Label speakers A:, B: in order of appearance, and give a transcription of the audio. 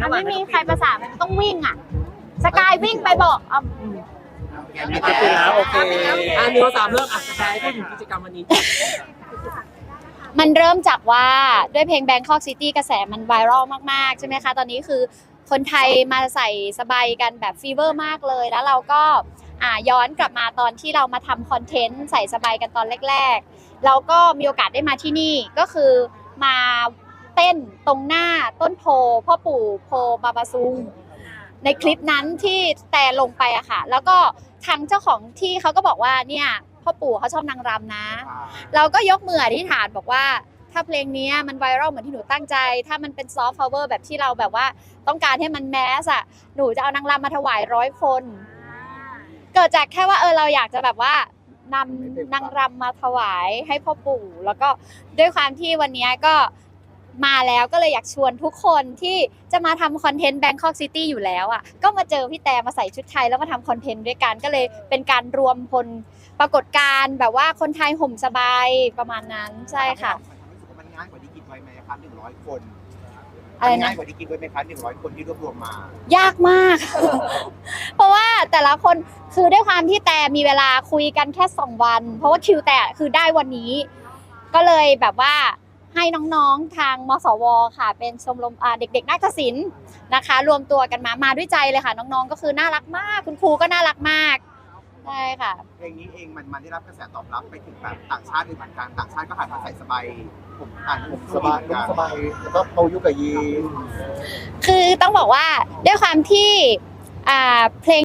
A: มันไม่มีใครประสานมันต้องวิ่งอะ สกายวิ่งไปบอกเอา
B: มีคลิปไปแล้วโอเคอะหนึ่งสองสามเริ่มอะสกายพูดถึงกิจกรรมวันนี้
A: มันเริ่มจากว่าด้วยเพลง Bangkok City กระแสมันไวรัลมากๆ ใช่ไหมคะ ตอนนี้คือคนไทยมาใส่สบายกันแบบฟีเวอร์มากเลย แล้วเราก็อ่าย้อนกลับมาตอนที่เรามาทำคอนเทนต์ใส่สบายกันตอนแรก ๆ เราก็มีโอกาสได้มาที่นี่ก็คือมา เต้นตรงหน้าต้นโพพ่อปู่โพบาบาซุง ในคลิปนั้นที่แต่ลงไปอะค่ะ แล้วก็ทางเจ้าของที่เขาก็บอกว่าเนี่ยพ่อปู่เขาชอบนางรำนะ เราก็ยกมืออธิษฐานบอกว่าถ้าเพลงเนี้ยมันไวรัลเหมือนที่หนูตั้งใจ ถ้ามันเป็นซอฟต์พาวเวอร์แบบที่เราแบบว่า ต้องการให้มันแมสอะหนูจะเอานางรำมาถวายร้อยคน เกิดจากแค่ว่าเออเราอยากจะแบบว่านำนางรำมาถวายให้พ่อปู่ แล้วก็ด้วยความที่วันเนี้ยก็ มาแล้วก็เลยอยากชวนทุกคนที่จะมาทำคอนเทนต์ Bangkok City อยู่แล้วอะก็มาเจอพี่แต่มาใส่ชุดไทยแล้วมาทำคอนเทนต์ด้วยกันก็เลยเป็นการรวมพลปรากฏการณ์แบบว่าคนไทยห่มสบายประมาณนั้นใช่ค่ะ
C: มันง่ายกว่าที่คิดไว้ไหมคะหนึ่งร้อยคน
A: อะไรนะ
C: ง่ายกว่าที่คิดไว้ไหมคะหนึ่งร้อยคนที่รวบรวมมา
A: ยากมาก เพราะว่าแต่ละคนคือด้วยความที่แต่มีเวลาคุยกันแค่สองวัน เพราะว่าคิวแต่คือได้วันนี้ ก็เลยแบบว่า ให้น้องๆทางมสวค่ะ เป็นชมรมอ่าเด็กๆนาฏศิลป์นะคะ รวมตัวกันมามาด้วยใจเลยค่ะ น้องๆ ก็คือน่ารักมาก คุณครูก็น่ารักมากใช่ค่ะ
C: เพลงนี้เองมันมันได้รับกระแสตอบรับไปถึงแบบต่างชาติด้วยเหมือนกันต่างชาติก็หันมาใส่สบายผมอ่านผม
D: สบายสบายแล้วก็เปายุกกับยีน
A: คือต้องบอกว่าด้วยความที่อ่าเพลง